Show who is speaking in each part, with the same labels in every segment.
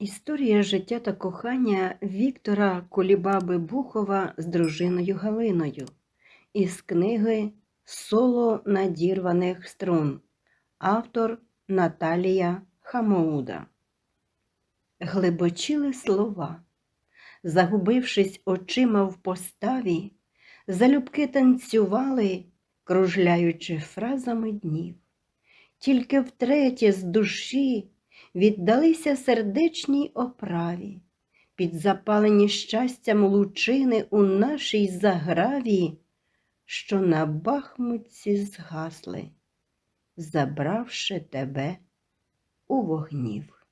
Speaker 1: Історія життя та кохання Віктора Кулібаби Бухова з дружиною Галиною із книги Соло надірваних струн. Автор Наталія Хамоуда. Глибочили слова, загубившись очима в поставі, залюбки танцювали, кружляючи фразами днів. Тільки втретє з душі віддалися сердечній оправі, під запалені щастям лучини у нашій заграві, що на бахмутці згасли, забравши тебе у вогнів.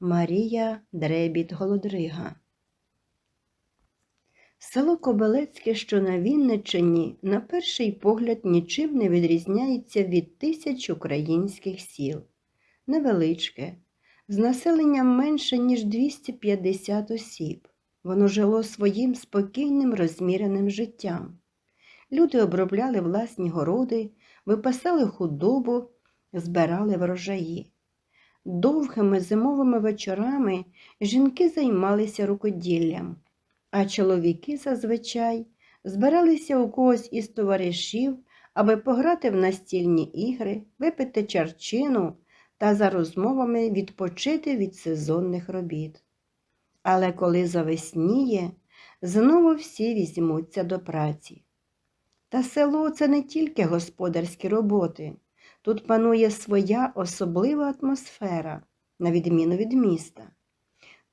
Speaker 1: Марія Дребіт Голодрига Село Кобелецьке, що на Вінниччині, на перший погляд нічим не відрізняється від тисяч українських сіл невеличке, з населенням менше, ніж 250 осіб. Воно жило своїм спокійним, розміреним життям. Люди обробляли власні городи, випасали худобу, збирали врожаї. Довгими зимовими вечорами жінки займалися рукоділлям, а чоловіки зазвичай збиралися у когось із товаришів, аби пограти в настільні ігри, випити чарчину та за розмовами відпочити від сезонних робіт. Але коли завесніє, знову всі візьмуться до праці. Та село це не тільки господарські роботи, тут панує своя особлива атмосфера, на відміну від міста.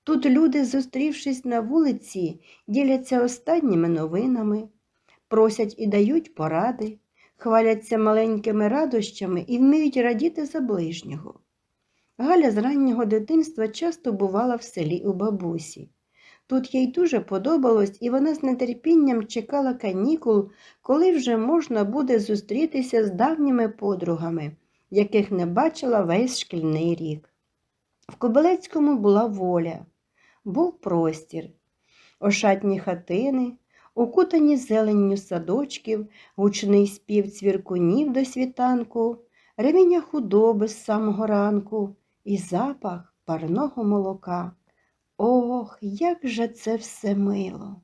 Speaker 1: Тут люди, зустрівшись на вулиці, діляться останніми новинами, просять і дають поради, хваляться маленькими радощами і вміють радіти за ближнього. Галя з раннього дитинства часто бувала в селі у бабусі. Тут їй дуже подобалось, і вона з нетерпінням чекала канікул, коли вже можна буде зустрітися з давніми подругами, яких не бачила весь шкільний рік. В Кобилецькому була воля, був простір, ошатні хатини, укутані зеленню садочків, гучний спів цвіркунів до світанку, ревіння худоби з самого ранку і запах парного молока. Ох, як же це все мило!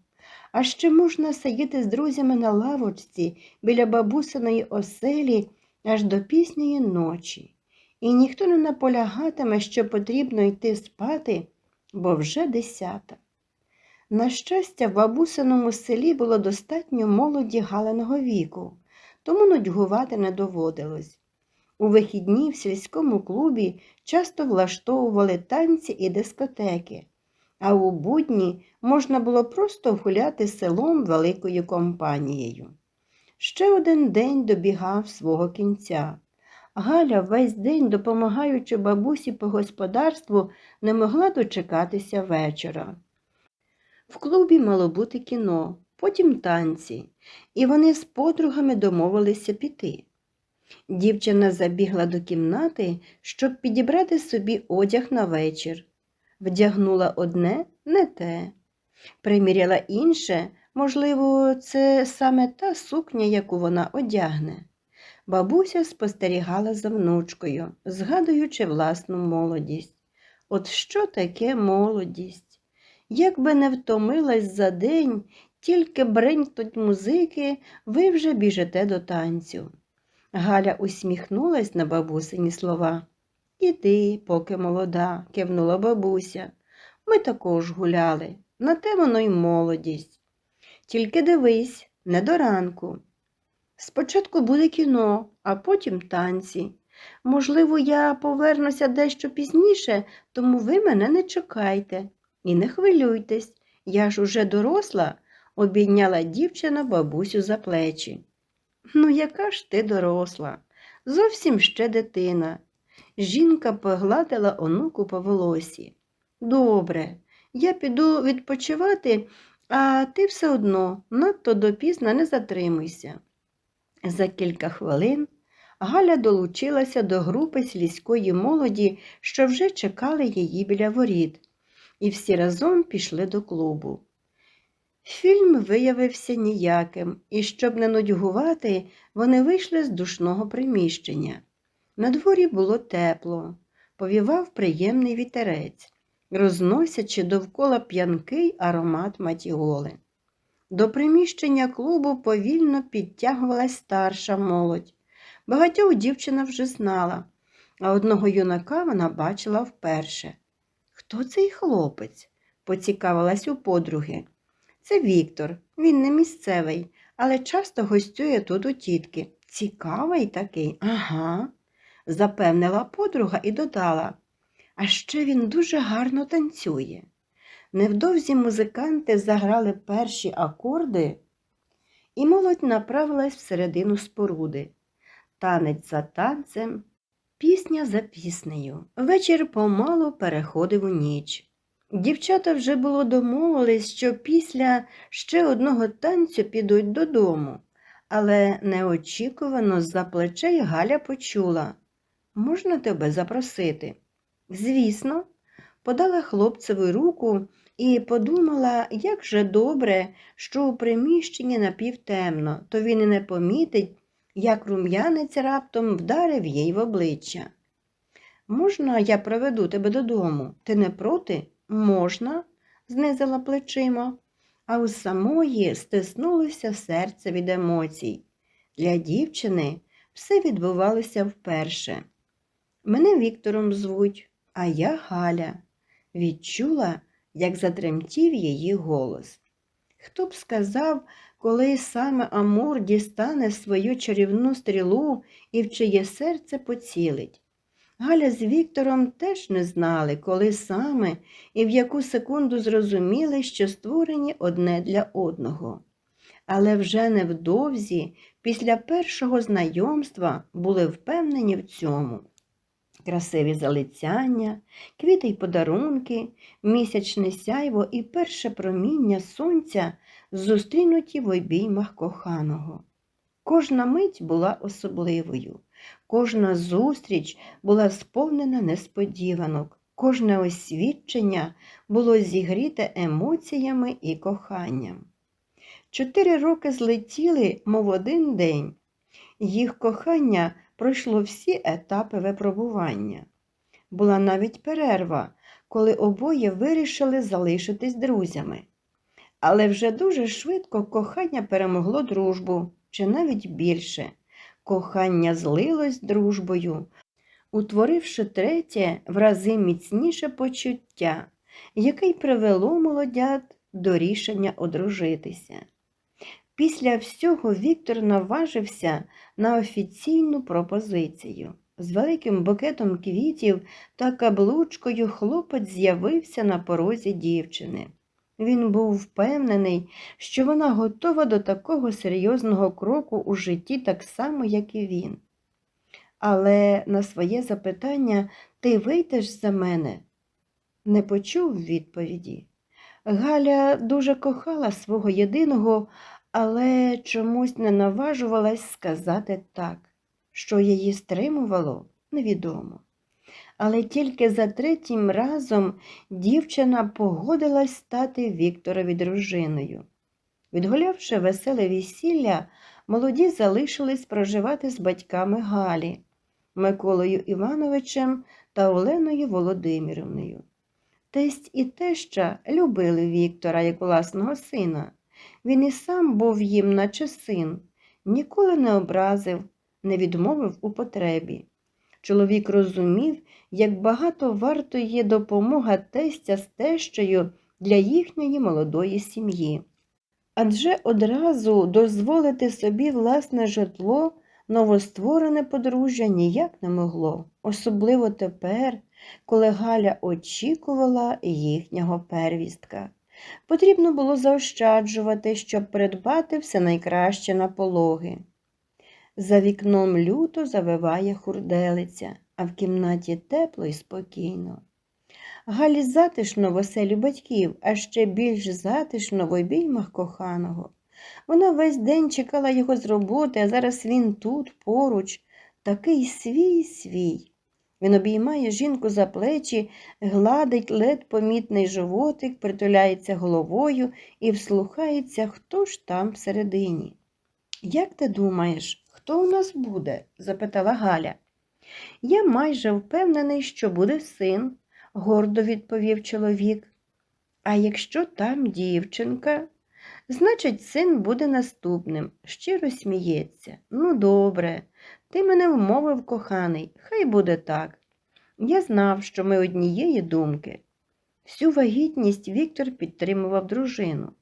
Speaker 1: А ще можна сидіти з друзями на лавочці біля бабусиної оселі аж до пізньої ночі, і ніхто не наполягатиме, що потрібно йти спати, бо вже десята. На щастя, в бабусиному селі було достатньо молоді галеного віку, тому нудьгувати не доводилось. У вихідні в сільському клубі часто влаштовували танці і дискотеки, а у будні можна було просто гуляти селом великою компанією. Ще один день добігав свого кінця. Галя, весь день, допомагаючи бабусі по господарству, не могла дочекатися вечора. В клубі мало бути кіно, потім танці, і вони з подругами домовилися піти. Дівчина забігла до кімнати, щоб підібрати собі одяг на вечір. Вдягнула одне не те, приміряла інше, можливо, це саме та сукня, яку вона одягне. Бабуся спостерігала за внучкою, згадуючи власну молодість. От що таке молодість? Як би не втомилась за день, тільки бренькнуть музики, ви вже біжите до танцю. Галя усміхнулась на бабусині слова. Іди, поки молода, кивнула бабуся. Ми також гуляли, на те воно й молодість. Тільки дивись, не до ранку. Спочатку буде кіно, а потім танці. Можливо, я повернуся дещо пізніше, тому ви мене не чекайте. І не хвилюйтесь, я ж уже доросла, обійняла дівчина бабусю за плечі. Ну, яка ж ти доросла? Зовсім ще дитина. Жінка погладила онуку по волосі. Добре, я піду відпочивати, а ти все одно надто допізно не затримуйся. За кілька хвилин Галя долучилася до групи сільської молоді, що вже чекали її біля воріт, і всі разом пішли до клубу. Фільм виявився ніяким, і щоб не нудьгувати, вони вийшли з душного приміщення. На дворі було тепло, повівав приємний вітерець. розносячи довкола п'янкий аромат матіоли. До приміщення клубу повільно підтягувалась старша молодь. Багатьох дівчина вже знала, а одного юнака вона бачила вперше. Хто цей хлопець? поцікавилась у подруги. Це Віктор, він не місцевий, але часто гостює тут у тітки. Цікавий такий, ага, запевнила подруга і додала. А ще він дуже гарно танцює. Невдовзі музиканти заграли перші акорди, і молодь направилась всередину споруди. Танець за танцем, пісня за піснею. Вечір помалу переходив у ніч. Дівчата вже було домовились, що після ще одного танцю підуть додому, але неочікувано з-за плечей Галя почула можна тебе запросити? Звісно, подала хлопцеві руку і подумала, як же добре, що у приміщенні напівтемно, то він і не помітить, як рум'янець раптом вдарив їй в обличчя. Можна, я проведу тебе додому? Ти не проти? Можна, знизила плечима, а у самої стиснулося серце від емоцій. Для дівчини все відбувалося вперше. Мене Віктором звуть, а я Галя. Відчула, як затремтів її голос. Хто б сказав, коли саме Амур дістане свою чарівну стрілу і в чиє серце поцілить. Галя з Віктором теж не знали, коли саме і в яку секунду зрозуміли, що створені одне для одного. Але вже невдовзі, після першого знайомства, були впевнені в цьому. Красиві залицяння, квіти й подарунки, місячне сяйво і перше проміння сонця зустрінуті в обіймах коханого. Кожна мить була особливою, кожна зустріч була сповнена несподіванок, кожне освідчення було зігріте емоціями і коханням. Чотири роки злетіли, мов один день. Їх кохання пройшло всі етапи випробування. Була навіть перерва, коли обоє вирішили залишитись друзями. Але вже дуже швидко кохання перемогло дружбу, чи навіть більше. Кохання злилось дружбою, утворивши третє в рази міцніше почуття, яке й привело молодят до рішення одружитися. Після всього Віктор наважився на офіційну пропозицію. З великим букетом квітів та каблучкою хлопець з'явився на порозі дівчини. Він був впевнений, що вона готова до такого серйозного кроку у житті так само, як і він. Але на своє запитання ти вийдеш за мене? Не почув відповіді. Галя дуже кохала свого єдиного, але чомусь не наважувалась сказати так. Що її стримувало, невідомо. Але тільки за третім разом дівчина погодилась стати Вікторові дружиною. Відгулявши веселе весілля, молоді залишились проживати з батьками Галі, Миколою Івановичем та Оленою Володимирівною. Тесть і теща любили Віктора як власного сина. Він і сам був їм, наче син, ніколи не образив, не відмовив у потребі. Чоловік розумів, як багато вартує допомога тестя з тещею для їхньої молодої сім'ї. Адже одразу дозволити собі власне житло новостворене подружжя ніяк не могло, особливо тепер, коли Галя очікувала їхнього первістка. Потрібно було заощаджувати, щоб придбати все найкраще на пологи. За вікном люто завиває хурделиця, а в кімнаті тепло і спокійно. Галі затишно в оселі батьків, а ще більш затишно в обіймах коханого. Вона весь день чекала його з роботи, а зараз він тут, поруч, такий свій свій. Він обіймає жінку за плечі, гладить ледь помітний животик, притуляється головою і вслухається, хто ж там всередині. Як ти думаєш, хто у нас буде? запитала Галя. Я майже впевнений, що буде син, гордо відповів чоловік. А якщо там дівчинка, значить, син буде наступним, щиро сміється. Ну, добре, ти мене вмовив, коханий, хай буде так. Я знав, що ми однієї думки. Всю вагітність Віктор підтримував дружину,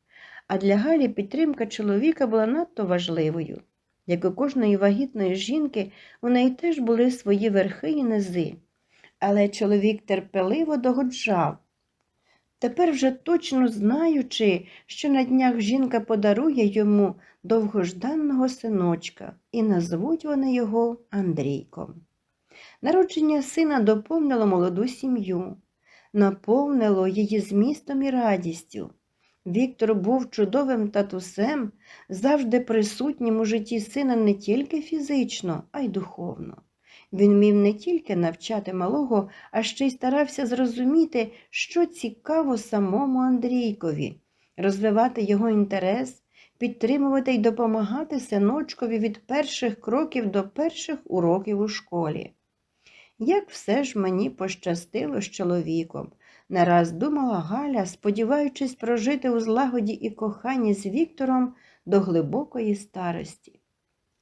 Speaker 1: а для Галі підтримка чоловіка була надто важливою. Як у кожної вагітної жінки, у неї теж були свої верхи і низи, але чоловік терпеливо догоджав. Тепер вже точно знаючи, що на днях жінка подарує йому довгожданного синочка, і назвуть вони його Андрійком. Народження сина доповнило молоду сім'ю, наповнило її змістом і радістю. Віктор був чудовим татусем, завжди присутнім у житті сина не тільки фізично, а й духовно. Він вмів не тільки навчати малого, а ще й старався зрозуміти, що цікаво самому Андрійкові, розвивати його інтерес, підтримувати й допомагати синочкові від перших кроків до перших уроків у школі. Як все ж мені пощастило з чоловіком, не раз думала Галя, сподіваючись прожити у злагоді і коханні з Віктором до глибокої старості.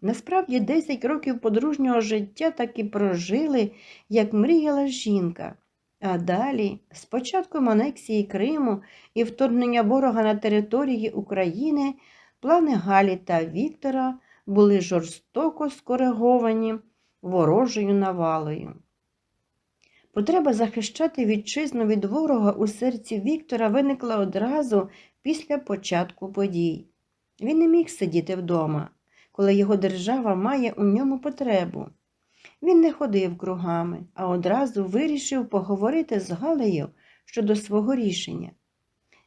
Speaker 1: Насправді, 10 років подружнього життя так і прожили, як мріяла жінка. А далі, з початком анексії Криму і вторгнення ворога на території України, плани Галі та Віктора були жорстоко скориговані ворожою навалою. Потреба захищати вітчизну від ворога у серці Віктора виникла одразу після початку подій. Він не міг сидіти вдома, коли його держава має у ньому потребу. Він не ходив кругами, а одразу вирішив поговорити з Галею щодо свого рішення.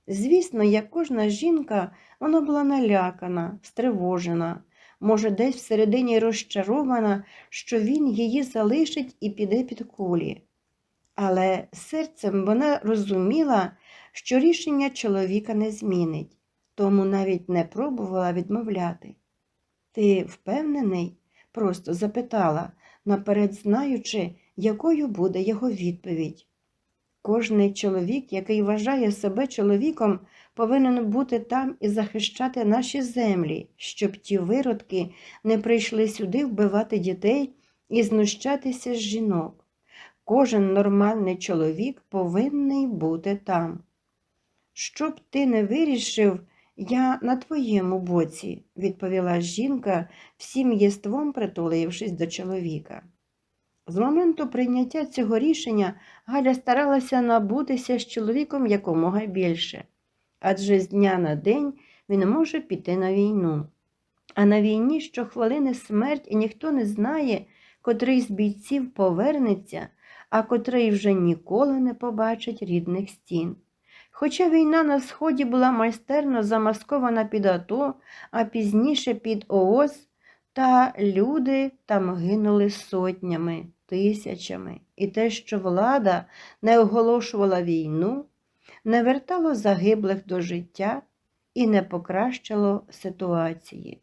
Speaker 1: Звісно, як кожна жінка, вона була налякана, стривожена, може, десь всередині розчарована, що він її залишить і піде під кулі але серцем вона розуміла, що рішення чоловіка не змінить, тому навіть не пробувала відмовляти. Ти впевнений? просто запитала, наперед знаючи, якою буде його відповідь. Кожний чоловік, який вважає себе чоловіком, повинен бути там і захищати наші землі, щоб ті виродки не прийшли сюди вбивати дітей і знущатися з жінок. Кожен нормальний чоловік повинний бути там. Щоб ти не вирішив, я на твоєму боці, відповіла жінка, всім єством притулившись до чоловіка. З моменту прийняття цього рішення Галя старалася набутися з чоловіком якомога більше, адже з дня на день він може піти на війну. А на війні щохвилини смерть і ніхто не знає, котрий з бійців повернеться а котрий вже ніколи не побачить рідних стін. Хоча війна на Сході була майстерно замаскована під АТО, а пізніше під ООС, та люди там гинули сотнями, тисячами, і те, що влада не оголошувала війну, не вертало загиблих до життя і не покращило ситуації.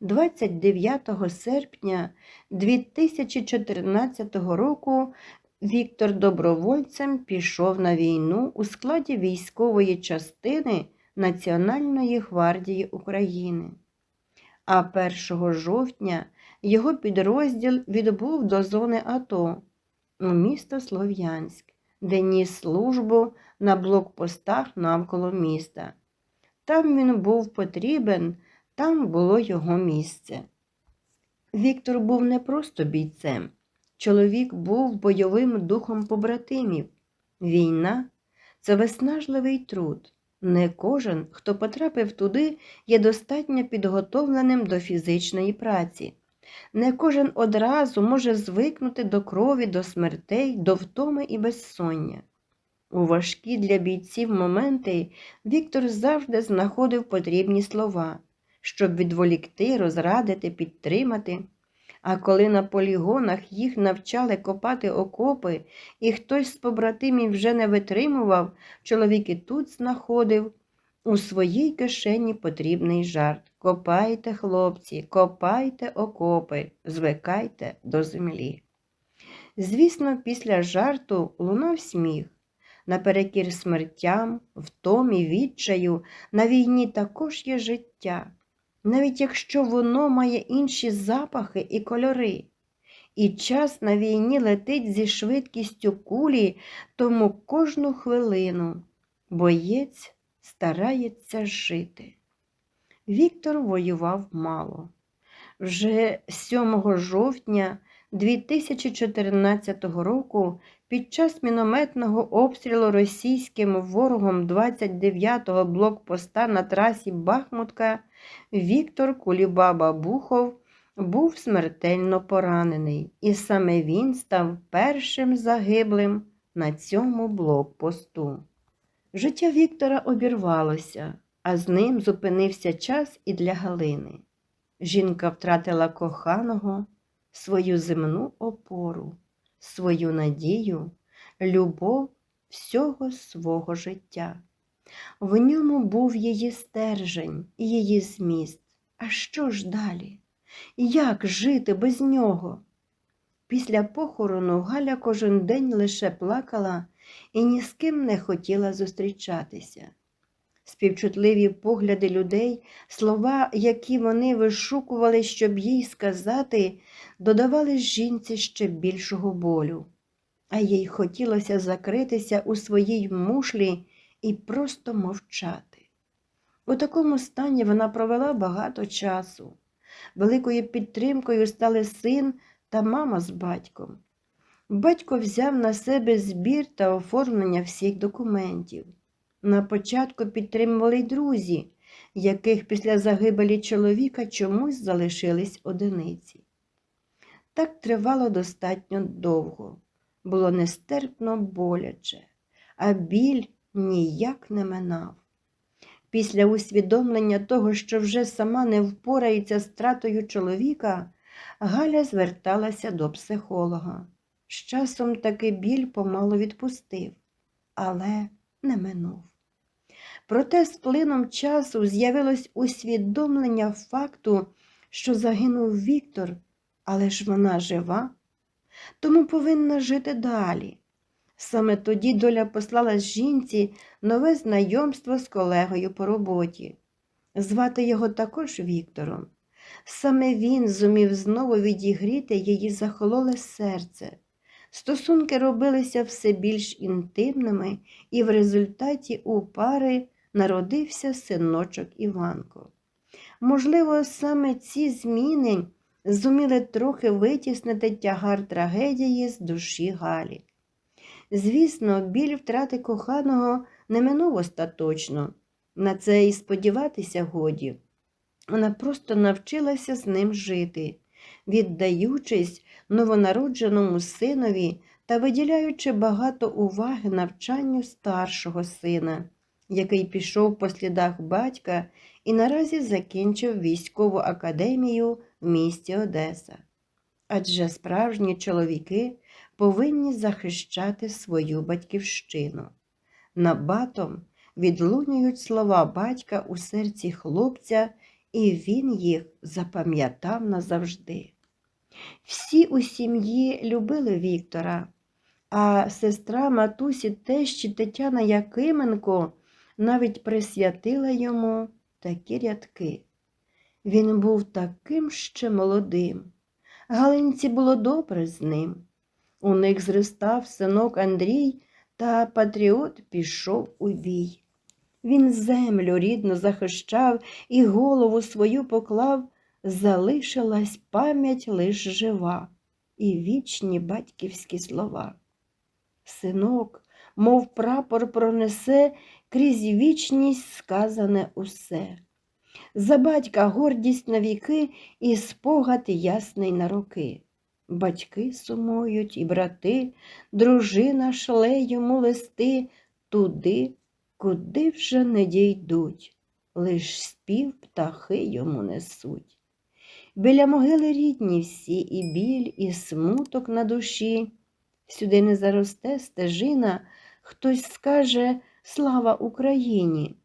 Speaker 1: 29 серпня 2014 року Віктор добровольцем пішов на війну у складі військової частини Національної гвардії України. А 1 жовтня його підрозділ відбув до зони АТО у місто Слов'янськ, де ніс службу на блокпостах навколо міста. Там він був потрібен там було його місце. Віктор був не просто бійцем. Чоловік був бойовим духом побратимів. Війна це виснажливий труд. Не кожен, хто потрапив туди, є достатньо підготовленим до фізичної праці. Не кожен одразу може звикнути до крові, до смертей, до втоми і безсоння. У важкі для бійців моменти Віктор завжди знаходив потрібні слова щоб відволікти, розрадити, підтримати. А коли на полігонах їх навчали копати окопи, і хтось з побратимів вже не витримував, чоловік і тут знаходив у своїй кишені потрібний жарт. Копайте, хлопці, копайте окопи, звикайте до землі. Звісно, після жарту лунав сміх. Наперекір смертям, втомі, відчаю, на війні також є життя, навіть якщо воно має інші запахи і кольори. І час на війні летить зі швидкістю кулі, тому кожну хвилину боєць старається жити. Віктор воював мало. Вже 7 жовтня 2014 року під час мінометного обстрілу російським ворогом 29-го блокпоста на трасі Бахмутка Віктор Кулібаба Бухов був смертельно поранений, і саме він став першим загиблим на цьому блокпосту. Життя Віктора обірвалося, а з ним зупинився час і для Галини. Жінка втратила коханого, свою земну опору, свою надію, любов всього свого життя. В ньому був її стержень її зміст. А що ж далі? Як жити без нього? Після похорону Галя кожен день лише плакала і ні з ким не хотіла зустрічатися. Співчутливі погляди людей, слова, які вони вишукували, щоб їй сказати, додавали жінці ще більшого болю, а їй хотілося закритися у своїй мушлі і просто мовчати. У такому стані вона провела багато часу. Великою підтримкою стали син та мама з батьком. Батько взяв на себе збір та оформлення всіх документів. На початку підтримували й друзі, яких після загибелі чоловіка чомусь залишились одиниці. Так тривало достатньо довго, було нестерпно боляче, а біль ніяк не минав. Після усвідомлення того, що вже сама не впорається з тратою чоловіка, Галя зверталася до психолога. З часом таки біль помалу відпустив, але не минув. Проте з плином часу з'явилось усвідомлення факту, що загинув Віктор, але ж вона жива, тому повинна жити далі. Саме тоді доля послала жінці нове знайомство з колегою по роботі. Звати його також Віктором. Саме він зумів знову відігріти її захололе серце. Стосунки робилися все більш інтимними, і в результаті у пари народився синочок Іванко. Можливо, саме ці зміни зуміли трохи витіснити тягар трагедії з душі Галі. Звісно, біль втрати коханого не минув остаточно. На це і сподіватися годі. Вона просто навчилася з ним жити, віддаючись новонародженому синові та виділяючи багато уваги навчанню старшого сина, який пішов по слідах батька і наразі закінчив військову академію в місті Одеса. Адже справжні чоловіки повинні захищати свою батьківщину. Набатом відлунюють слова батька у серці хлопця, і він їх запам'ятав назавжди. Всі у сім'ї любили Віктора, а сестра матусі тещі Тетяна Якименко навіть присвятила йому такі рядки. Він був таким ще молодим. Галинці було добре з ним. У них зростав синок Андрій, та патріот пішов у бій. Він землю рідно захищав і голову свою поклав, залишилась пам'ять лиш жива і вічні батьківські слова. Синок, мов прапор пронесе крізь вічність сказане усе. За батька гордість на віки і спогад ясний на роки. Батьки сумують і брати, дружина шле йому листи туди, куди вже не дійдуть, лиш спів птахи йому несуть. Біля могили рідні всі і біль, і смуток на душі. Сюди не заросте стежина, хтось скаже Слава Україні!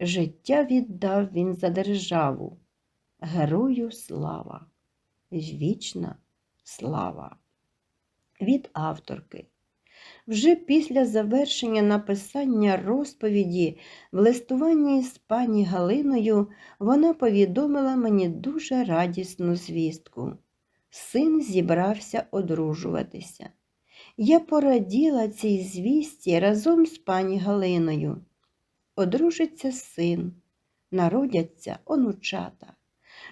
Speaker 1: Життя віддав він за державу. Герою слава, вічна слава. від авторки. Вже після завершення написання розповіді в листуванні з пані Галиною вона повідомила мені дуже радісну звістку. Син зібрався одружуватися. Я пораділа цій звісті разом з пані Галиною. Одружиться син, народяться онучата.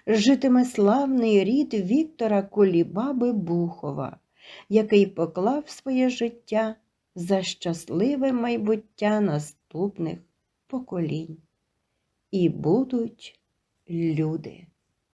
Speaker 1: Житиме славний рід Віктора Кулібаби Бухова, який поклав своє життя за щасливе майбуття наступних поколінь. І будуть люди.